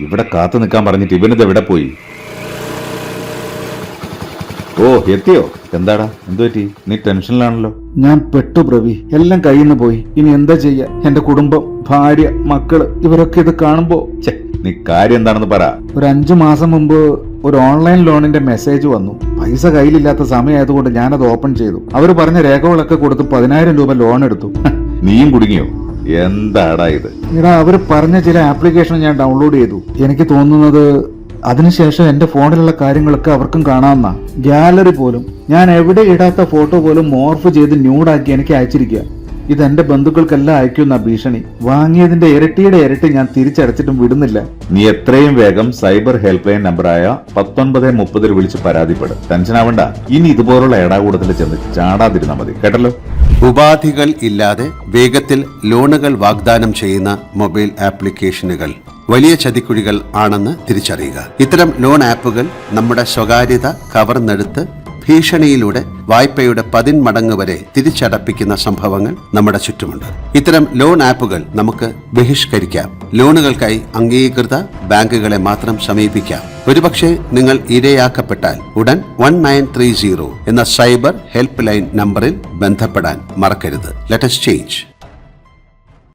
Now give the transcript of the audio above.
ഇവിടെ കാത്തു നിൽക്കാൻ പറഞ്ഞിട്ട് ഇവനിത് എവിടെ പോയി? ഓ എത്തിയോ? എന്താടാ? എന്തു പറ്റി? നീ ടെൻഷനിലാണല്ലോ. ഞാൻ പെട്ടു പ്രവി. എല്ലാം കയ്യിൽ നിന്ന് പോയി. ഇനി എന്താ ചെയ്യാ? എന്റെ കുടുംബം ഭാര്യ മക്കൾ ഇവരൊക്കെ ഇത് കാണുമ്പോ നീ കാര്യം എന്താണെന്ന് പറ. ഒരു അഞ്ചു മാസം മുമ്പ് ഒരു ഓൺലൈൻ ലോണിന്റെ മെസ്സേജ് വന്നു. പൈസ കയ്യിലില്ലാത്ത സമയമായതുകൊണ്ട് ഞാനത് ഓപ്പൺ ചെയ്തു. അവർ പറഞ്ഞ രേഖകളൊക്കെ കൊടുത്ത് പതിനായിരം രൂപ ലോൺ എടുത്തു. നീയും കുടുങ്ങിയോ? എന്താടാ ഇത്? എടാ അവർ പറഞ്ഞ ചില ആപ്ലിക്കേഷൻ ഞാൻ ഡൗൺലോഡ് ചെയ്തു. എനിക്ക് തോന്നുന്നത് അതിനുശേഷം എന്റെ ഫോണിലുള്ള കാര്യങ്ങളൊക്കെ അവർക്കും കാണാമെന്നാ ഗാലറി പോലും ഞാൻ എവിടെ ഇടാത്ത ഫോട്ടോ പോലും മോർഫ് ചെയ്ത് ന്യൂഡാക്കി എനിക്ക് അയച്ചിരിക്കുക. ഇത് എന്റെ ബന്ധുക്കൾക്കെല്ലാം അയക്കുന്ന ഭീഷണി. വാങ്ങിയതിന്റെ ഇരട്ടിയുടെ ഇരട്ടി ഞാൻ തിരിച്ചടച്ചിട്ടും വിടുന്നില്ല. നീ എത്രയും വേഗം സൈബർ ഹെൽപ്പ് ലൈൻ നമ്പറായ പത്തൊൻപത് മുപ്പതിൽ വിളിച്ച് പരാതിപ്പെടും. ടെൻഷൻ ആവണ്ട. ഇനി ഇതുപോലുള്ള ഇടാകൂടത്തിൽ ചെന്ന് ചാടാതിരുന്നാ മതി. കേട്ടല്ലോ? ഉപാധികൾ ഇല്ലാതെ വേഗത്തിൽ ലോണുകൾ വാഗ്ദാനം ചെയ്യുന്ന മൊബൈൽ ആപ്ലിക്കേഷനുകൾ വലിയ ചതിക്കുഴികൾ ആണെന്ന് തിരിച്ചറിയുക. ഇത്തരം ലോൺ ആപ്പുകൾ നമ്മുടെ സ്വകാര്യത കവർന്നെടുത്ത് ഭീഷണിയിലൂടെ വായ്പയുടെ പതിന്മടങ്ങ് വരെ തിരിച്ചടപ്പിക്കുന്ന സംഭവങ്ങൾ നമ്മുടെ ചുറ്റുമുണ്ട്. ഇത്തരം ലോൺ ആപ്പുകൾ നമുക്ക് ബഹിഷ്കരിക്കാം. ലോണുകൾക്കായി അംഗീകൃത ബാങ്കുകളെ മാത്രം സമീപിക്കാം. ഒരുപക്ഷെ നിങ്ങൾ ഇരയാക്കപ്പെട്ടാൽ ഉടൻ വൺ നയൻ ത്രീ സീറോ എന്ന സൈബർ ഹെൽപ്പ് ലൈൻ നമ്പറിൽ ബന്ധപ്പെടാൻ മറക്കരുത്. Let's change